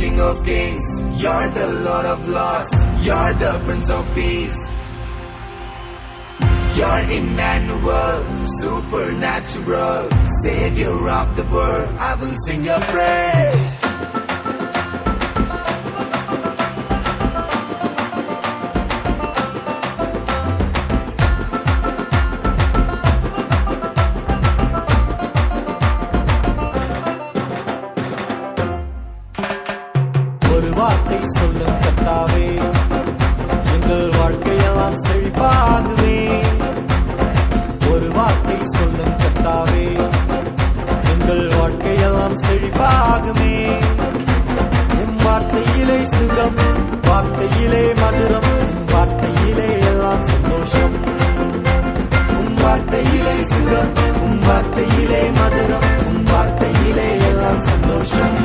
King of Kings, you're the Lord of Lords, you're the Prince of Peace. You're Emmanuel, supernatural, Savior of the world. I will sing your praise. வாழ்க்கையெல்லாம் செழிப்பாகுமே. உன் வார்த்தையிலே சுகம் வார்த்தையிலே மதுரம் உம் வார்த்தையிலே எல்லாம் சந்தோஷம். உன் வார்த்தையிலே சுகம் உன் வார்த்தையிலே மதுரம் உன் வார்த்தையிலே எல்லாம் சந்தோஷம்.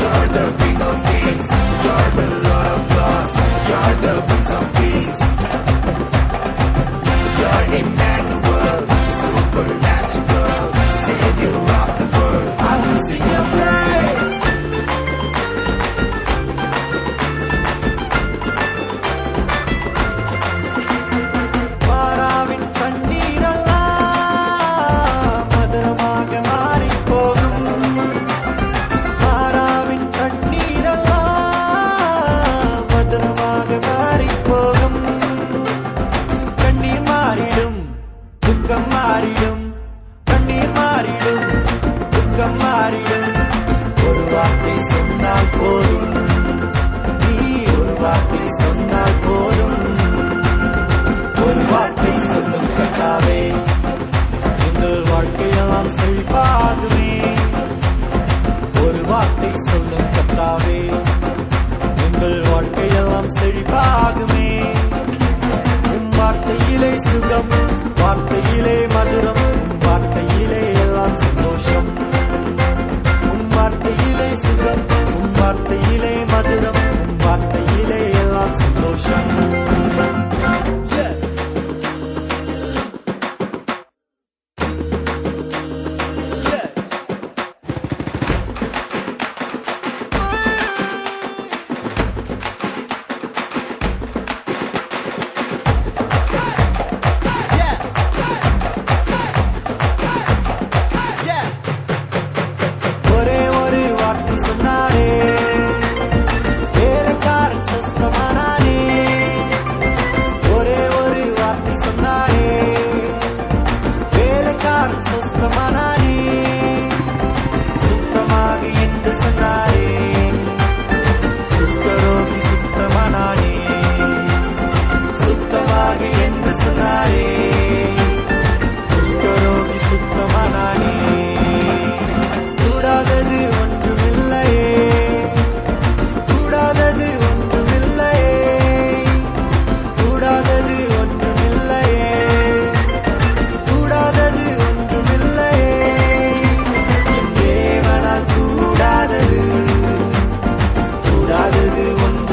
You're the King of Kings, you're the Lord of Lords, you're the Prince of Peace. You're Emmanuel, supernatural, துக்கம் மாறிடும் கண்ணீர் மாறிடும் துக்கம் மாறிடும். ஒரு வார்த்தை சொன்னால் போதும். நீ ஒரு வார்த்தை சொன்னால் போதும். ஒரு வார்த்தை சொல்லும் கட்டாவே Shout one